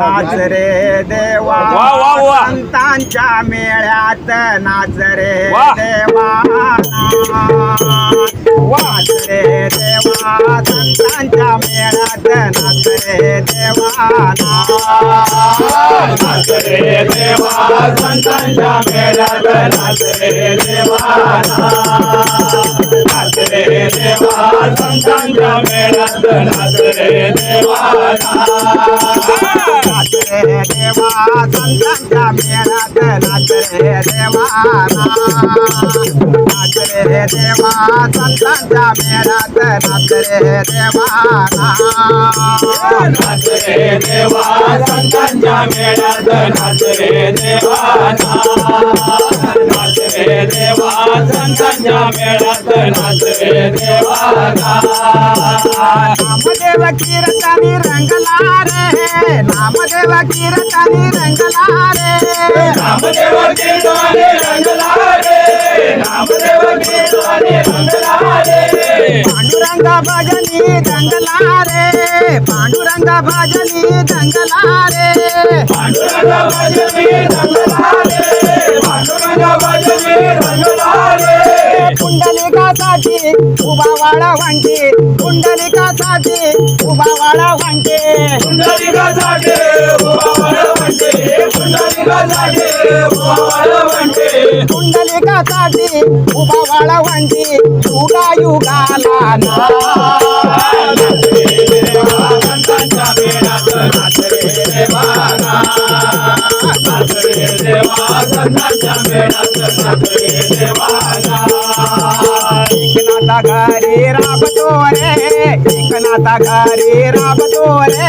नाच रे देवा. वा, वा, वा. संतांच्या मेळ्यात नाच रे वा. देवा. नाच रे देवा. संतांच्या मेळ्यात नाच रे देवा. नाच रे देवा. संतांच्या मेळ्यात नाच रे देवा. नाच रे देवा. संतांच्या मेळ्यात नाच रे देवा. नाच देवा संतांच्या मेळात नाच रे देवा नाच रे देवा संतांच्या मेळात नाच रे देवा नाच रे देवा संतांच्या मेळात नाच रे देवा रे देवा संतांच्या मेळात नाच रे देवा नामदेव कीर्तनी रंगला रे नामदेव कीर्तनी रंगला रे नामदेव कीर्तने रंगला रे नामदेव कीर्तने रंगला रे पांडुरंग भजनी रंगला रे पांडुरंग भजनी रंगला रे पांडुरंग भजनी रंगला रे पांडुरंग कुंडलिकासाठी उभा वाडा वांटे कुंडलिकासाठी उभा वाडा वांटे पुंडलिकासाठी उभा वळवंटे पुंडलिकासाठी उभा वळवंटे कुंडलिकासाठी उभा वाडा वांटे युगा युगाला देवा देवा घरी राबतो रे एकनाथा घरी राबतो रे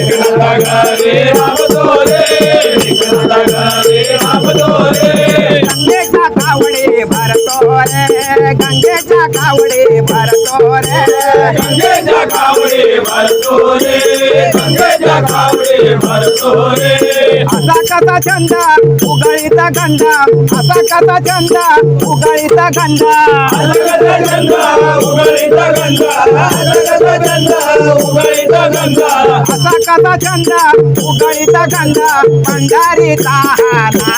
एकनाथा घरी राबतो रे एकनाथा रे. गंगेच्या कावडे भरतो रे. गंगेच्या कावडे भरतो रे. गंगेच्या कावडे भरतो रे. असा कसा छंद? उगळीत गंध असा कसा छंद? उगळीत गंध अलगद गंध उगळीत गंध असा कसा छंद? उगळीत गंध भंडारी ताहाना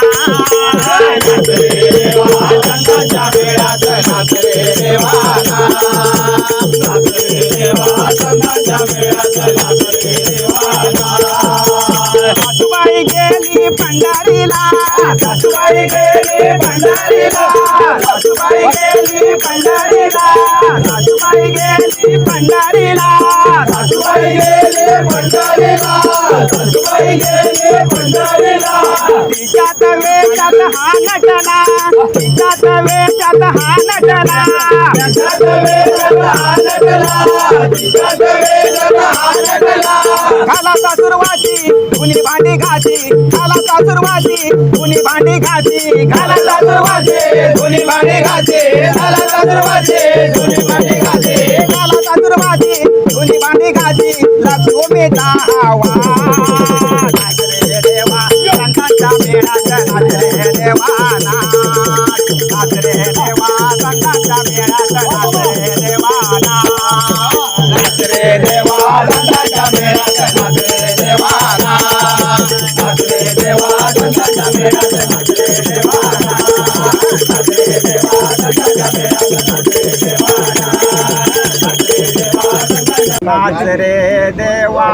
सासूबाई गेली पंढरीला. सासूबाई गेली पंढरीला. सासूबाई गेली पंढरीला. सासूबाई गेली पंढरीला. सासूबाई गेली पंढरीला. सासूबाई गेली पंढरीला. तिच्यात वेशात हा नटला तिच्यात वेशात हा नटला त्याच्यात कुणी भांडी घाती वेगात हालटला सासुरवाची कुणी भांडी घाती घाला सासुरवाची कुणी भांडी घाती घाला सासुरवाची कुणी भांडी घाती झाला दरवाजे कुणी भांडी घाते घाला सासुरवाची कुणी भांडी घासी लक्ष्मीचा हवा नाच देवाचा मेळा सणात रे देवा